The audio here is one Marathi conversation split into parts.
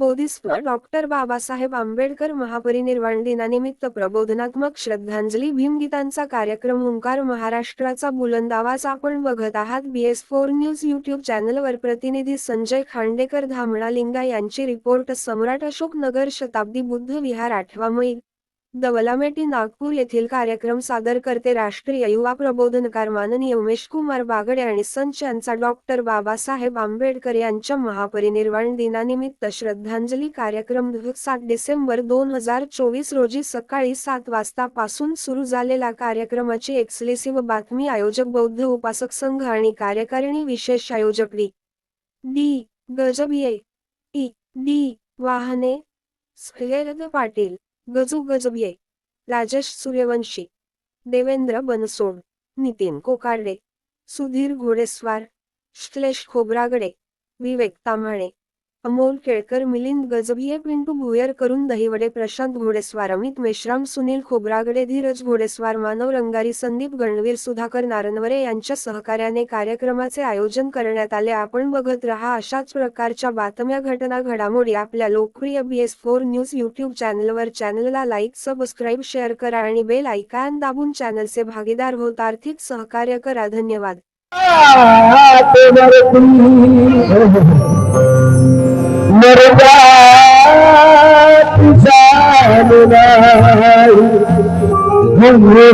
बोधिसत्व डॉक्टर बाबासाहेब आंबेडकर महापरिनिर्वाण दिनानिमित्त प्रबोधनात्मक श्रद्धांजली भीमगीतांचा कार्यक्रम ओंकार महाराष्ट्राचा बुलंद आवाज आपण बघत आहात. बीएस फोर न्यूज युट्यूब चॅनलवर प्रतिनिधी संजय खांडेकर धामणा लिंगा यांची रिपोर्ट सम्राट अशोक नगर शताब्दी बुद्ध विहार आठवा मैल दवलामेटी नागपूर येथील कार्यक्रम सादर करते राष्ट्रीय युवा प्रबोधनकार माननीय उमेश कुमार बागडे आणि संच यांचा डॉक्टर बाबासाहेब आंबेडकर यांच्या महापरिनिर्वाण दिनानिमित्त श्रद्धांजली कार्यक्रम सात डिसेंबर दोन हजार चोवीस रोजी सकाळी सात वाजता पासून सुरू झालेला कार्यक्रमाची एक्सलेसिव्ह बातमी आयोजक बौद्ध उपासक संघ आणि कार्यकारिणी विशेष आयोजक D. D. Gajbiye E. D. Wahane Patil Gaju Gajbiye Rajesh Suryavanshi. Devendra Bansod. Nitin कोकार्डे. Sudhir घोडेस्वार. श्लेष खोब्रागडे. विवेक ताम्हाणे. अमोल केळकर मिलिंद गजभिये पिंटू भुयर करून दहिवडे प्रशांत घोडेस्वार अमित मेश्राम सुनील खोब्रागडे धीरज घोडेस्वार मानव रंगारी संदीप गणवीर सुधाकर नारनवरे यांच्या सहकार्याने कार्यक्रमाचे आयोजन करण्यात आले. आपण बघत रहा अशाच प्रकारच्या बातम्या घटना घडामोडी आपल्या लोकप्रिय B S four news YouTube चॅनलवर. चॅनलला लाईक सबस्क्राईब शेअर करा आणि बेल ऐकान दाबून चॅनलचे भागीदार होत. आर्थिक सहकार्य करा. धन्यवाद. মরে যায় ঘুমরে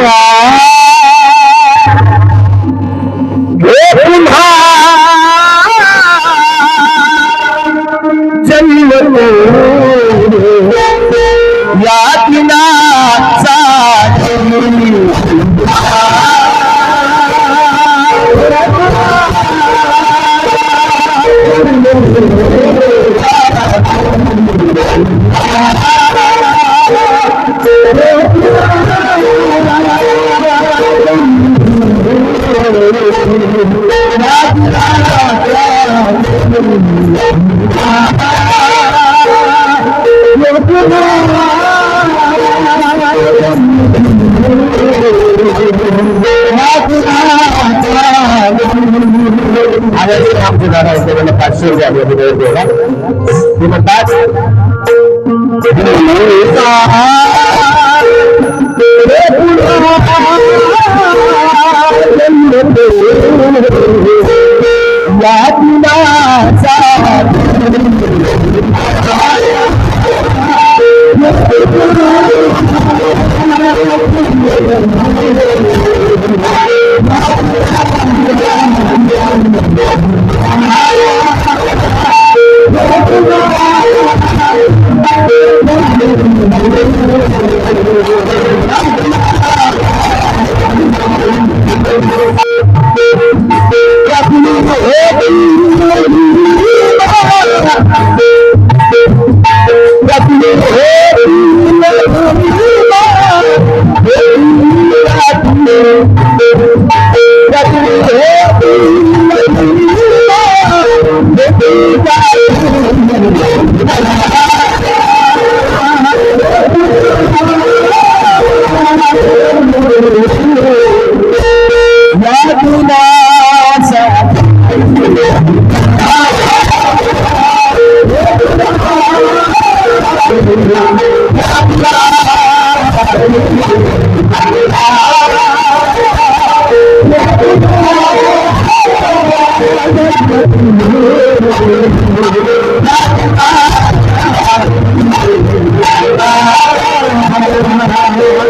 বন্ধুরা Terima kasih. bisa. Oh, Thank you.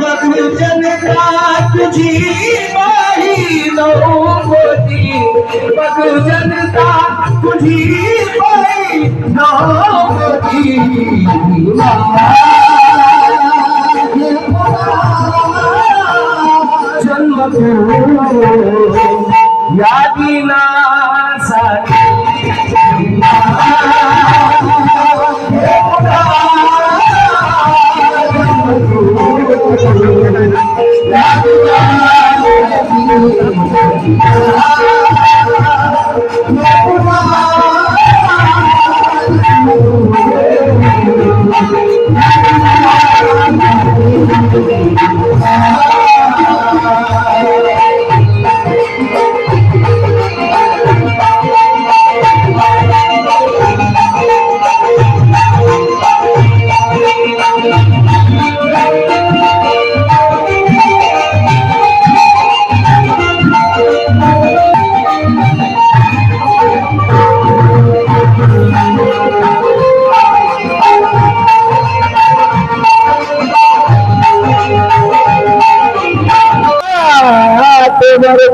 बहूचना चना तुझी पाई लोजी न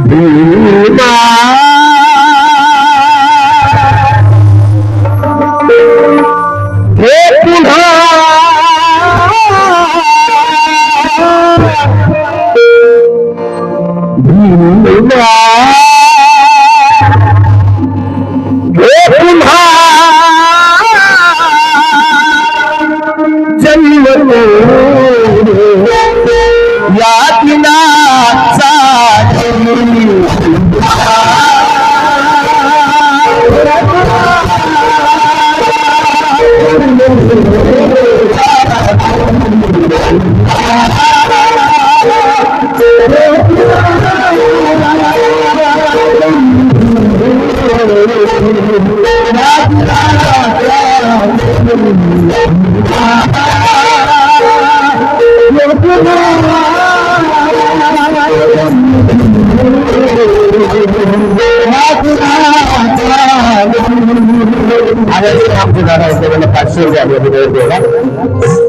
ভীমা হে পুনা ভীমা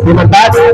Terima kasih.